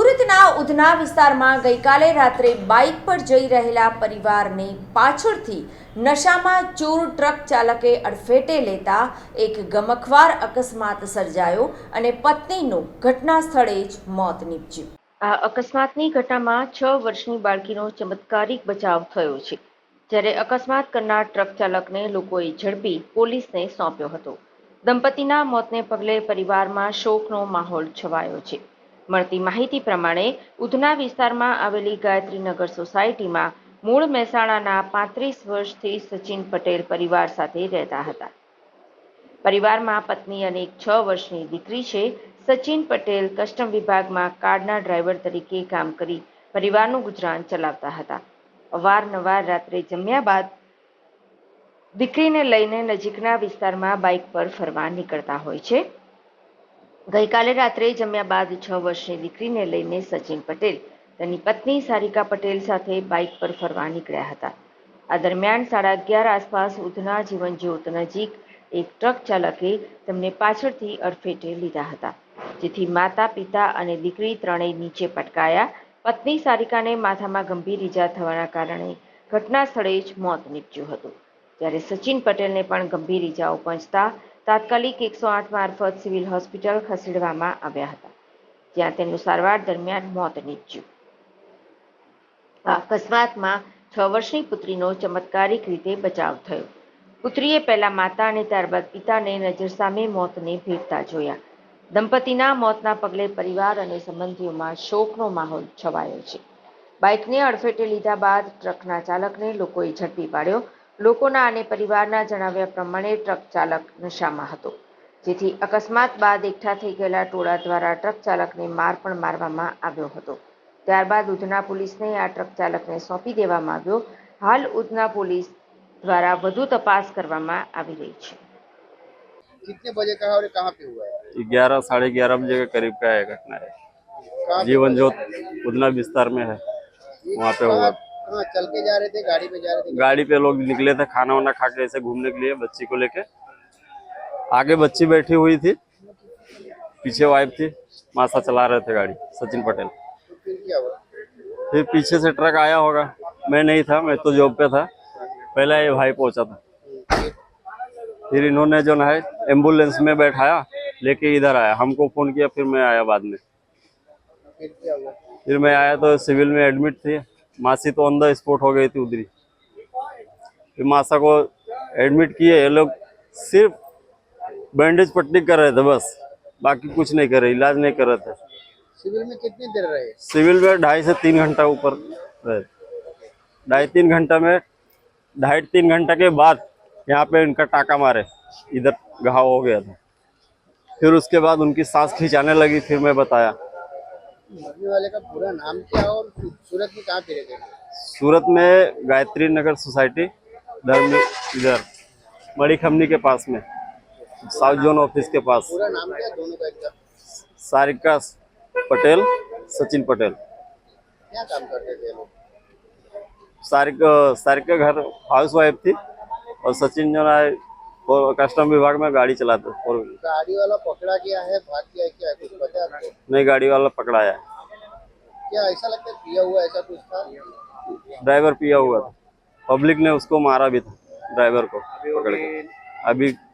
સુરતના ઉધના વિસ્તારમાં ગઈકાલે રાત્રે બાઇક પર જઈ રહેલા પરિવારને પાછળથી નશામાં ચોર ટ્રક ચાલકે અડફેટે લેતા એક ગમખવાર અકસ્માત સર્જાયો અને પત્નીનું ઘટના સ્થળે જ મોત નીપજ્યું. આ અકસ્માતની ઘટનામાં છ વર્ષની બાળકીનો ચમત્કારિક બચાવ થયો છે. જ્યારે અકસ્માત કરનાર ટ્રક ચાલકને લોકોએ ઝડપી પોલીસને સોંપ્યો હતો. દંપતીના મોતને પગલે પરિવારમાં શોકનો માહોલ છવાયો છે. મળતી માહિતી પ્રમાણે ઉધના વિસ્તારમાં આવેલી ગાયત્રીનગર સોસાયટીમાં મૂળ મહેસાણાના પાંત્રીસ વર્ષથી સચિન પટેલ પરિવાર સાથે રહેતા હતા. પરિવારમાં પત્ની અને એક છ વર્ષની દીકરી છે. સચિન પટેલ કસ્ટમ વિભાગમાં કારના ડ્રાઈવર તરીકે કામ કરી પરિવારનું ગુજરાન ચલાવતા હતા. અવારનવાર રાત્રે જમ્યા બાદ દીકરીને લઈને નજીકના વિસ્તારમાં બાઇક પર ફરવા નીકળતા હોય છે. ગઈકાલે રાત્રે જમ્યા બાદ છ વર્ષની દીકરીને લઈને સચિન પટેલ તેની પત્ની સારિકા પટેલ સાથે બાઇક પર ફરવા નીકળ્યા હતા. આ દરમિયાન સાડા અગિયાર આસપાસ ઉધના જીવન જ્યોત નજીક એક ટ્રક ચાલકે તેમને પાછળથી અડફેટે લીધા હતા, જેથી માતા, પિતા અને દીકરી ત્રણેય નીચે પટકાયા. પત્ની સારિકાને માથામાં ગંભીર ઈજા થવાના કારણે ઘટના સ્થળે જ મોત નીપજ્યું હતું. ત્યારે સચિન પટેલને પણ ગંભીર ઈજાઓ પહોંચતા તાત્કાલિક એકસો આઠ મારફત સિવિલ હોસ્પિટલ ખસેડવામાં આવ્યા હતા, જ્યાં તેનું સારવાર દરમિયાન મોત નીપજ્યું. અકસ્માતમાં છ વર્ષની પુત્રીનો ચમત્કારિક રીતે બચાવ થયો. પુત્રીએ પહેલા માતા અને ત્યારબાદ પિતાને નજર સામે મોતને ભેટતા જોયા. દંપતીના મોતના પગલે પરિવાર અને સંબંધીઓમાં શોકનો માહોલ છવાયો છે. બાઇકને અડફેટે લીધા બાદ ટ્રકના ચાલકને લોકોએ ઝડપી પાડ્યો લોકોના અને પરિવારના જણાવ્યા પ્રમાણે ટ્રક ચાલક નશામાં હતો જેથી અકસ્માત બાદ એકઠા થઈ ગયેલા ટોળા દ્વારા ટ્રક ચાલકને માર પણ મારવામાં આવ્યો હતો ત્યારબાદ ઉધના પોલીસને આ ટ્રક ચાલકને સોંપી દેવામાં આવ્યો હાલ ઉધના પોલીસ દ્વારા વધુ તપાસ કરવામાં આવી રહી છે कितने बजे का है और ये कहाँ पे हुआ है ग्यारह साढ़े ग्यारह बजे के करीब का है घटना है कहाँ पे जीवन ज्योत उधना विस्तार में है ये वहाँ पे कहाँ- हुआ कहाँ चल के जा रहे थे गाड़ी में जा रहे थे। गाड़ी पे लोग निकले थे खाना वाना खा के ऐसे घूमने के लिए बच्ची को लेके। आगे बच्ची बैठी हुई थी पीछे वाइफ थी मासा चला रहे थे गाड़ी सचिन पटेल। तो फिर पीछे से ट्रक आया होगा मैं नहीं था मैं तो जॉब पे था पहले ये भाई पहुँचा था। फिर इन्होंने जो है एंबुलेंस में बैठाया लेके इधर आया हमको फ़ोन किया फिर मैं आया बाद में। फिर मैं आया तो सिविल में एडमिट थी। मासी तो ऑन द स्पॉट हो गई थी उधरी। फिर मासा को एडमिट किए ये लोग सिर्फ़ बैंडेज पट्टी कर रहे थे बस बाकी कुछ नहीं कर रहे इलाज नहीं कर रहे थे। सिविल में कितनी देर रहे? सिविल में ढाई से तीन घंटा ऊपर रहे। ढाई तीन घंटा में ढाई तीन घंटा के बाद यहाँ पे इनका टाका मारे इधर घाव हो गया था। फिर उसके बाद उनकी सांस खिंचाने लगी फिर मैं बताया। मरने वाले का पूरा नाम क्या और सूरत में कहाँ थे? सूरत में गायत्री नगर सोसाइटी धर्म इधर बड़ी खमनी के पास में साउथ जोन ऑफ़िस के पास। पूरा नाम क्या दोनों का एकदम सारिका पटेल सचिन पटेल। क्या काम करते थे लोग सारिका सारिका घर हाउस वाइफ थी और सचिन जो है वो कस्टम विभाग में गाड़ी चलाते फोर व्हीलर गाड़ी वाला पकड़ा गया है भाग गया है क्या? कुछ पता है आपको? नहीं गाड़ी वाला पकड़ाया क्या ऐसा लगता है पिया हुआ ऐसा कुछ था? ड्राइवर पिया हुआ था। पब्लिक ने उसको मारा भी था ड्राइवर को पकड़ के। अभी